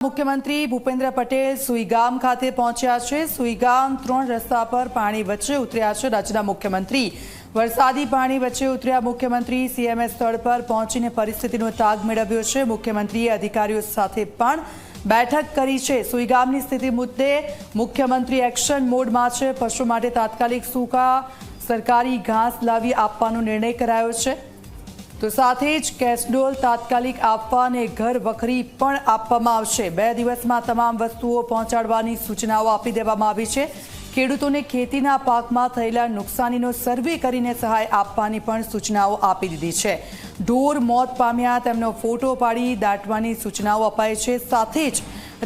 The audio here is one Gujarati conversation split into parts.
મુખ્યમંત્રી ભૂપેન્દ્ર પટેલ સુઈગામ ખાતે પહોંચ્યા છે. સુઈગામ ત્રણ રસ્તા પર પાણી વચ્ચે ઉતર્યા છે રાજ્યના મુખ્યમંત્રી. વરસાદી પાણી વચ્ચે ઉતર્યા મુખ્યમંત્રી સીએમએસ સ્થળ પર પહોંચીને પરિસ્થિતિનો તાગ મેળવ્યો છે. મુખ્યમંત્રીએ અધિકારીઓ સાથે પણ બેઠક કરી છે. સુઈગામની સ્થિતિ મુદ્દે મુખ્યમંત્રી એક્શન મોડમાં છે. પશુ માટે તાત્કાલિક સૂકા સરકારી ઘાસ લાવી આપવાનો નિર્ણય કરાયો છે. તો સાથે જ કેસડોલ તાત્કાલિક આપવા અને ઘર વખરી પણ આપવામાં આવશે. બે દિવસમાં તમામ વસ્તુઓ પહોંચાડવાની સૂચનાઓ આપી દેવામાં આવી છે. ખેડૂતોને ખેતીના પાકમાં થયેલા નુકસાનીનો સર્વે કરીને સહાય આપવાની પણ સૂચનાઓ આપી દીધી છે. ઢોર મોત પામ્યા તેમનો ફોટો પાડી દાટવાની સૂચનાઓ અપાઈ છે. સાથે જ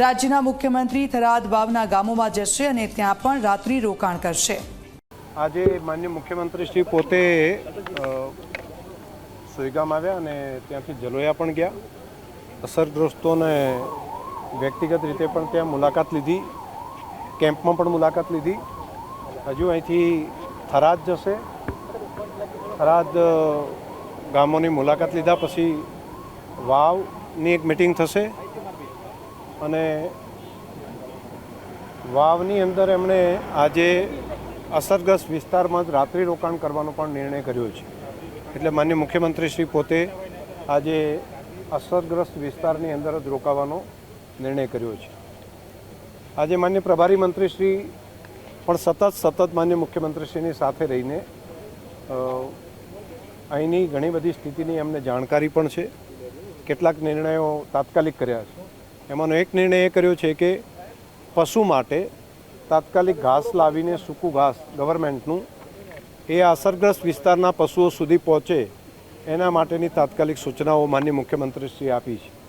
રાજ્યના મુખ્યમંત્રી થરાદ વાવના ગામોમાં જશે અને ત્યાં પણ રાત્રિ રોકાણ કરશે. આજે માન્ય મુખ્યમંત્રી શ્રી પોતે સુઈગામ આવ્યા અને ત્યાંથી જલોયા પણ ગયા. અસરગ્રસ્તોને વ્યક્તિગત રીતે પણ ત્યાં મુલાકાત લીધી. કેમ્પમાં પણ મુલાકાત લીધી. હજુ અહીંથી થરાદ જશે. થરાદ ગામોની મુલાકાત લીધા પછી વાવની એક મિટિંગ થશે. અને વાવની અંદર એમણે આજે અસરગ્રસ્ત વિસ્તારમાં જ રાત્રિ રોકાણ કરવાનો પણ નિર્ણય કર્યો છે. એટલે માન્ય મુખ્યમંત્રી શ્રી પોતે આજે અસરગ્રસ્ત વિસ્તારની અંદર જ રોકાવાનો નિર્ણય કર્યો છે. આજે માન્ય પ્રભારી મંત્રી શ્રી પણ સતત સતત માન્ય મુખ્યમંત્રીશ્રીની સાથે રહીને અહીંની ઘણી બધી સ્થિતિની એમને જાણકારી પણ છે, કેટલાક નિર્ણયો તાત્કાલિક કર્યા છે. એમાંનો એક નિર્ણય એ કર્યો છે કે પશુ માટે તાત્કાલિક ઘાસ લાવીને સૂકું ઘાસ ગવર્મેન્ટનું એ અસરગ્રસ્ત વિસ્તારના પશુઓ સુધી પહોંચે એના માટેની તાત્કાલિક સૂચનાઓ માન્ય મુખ્યમંત્રીશ્રીએ આપી છે.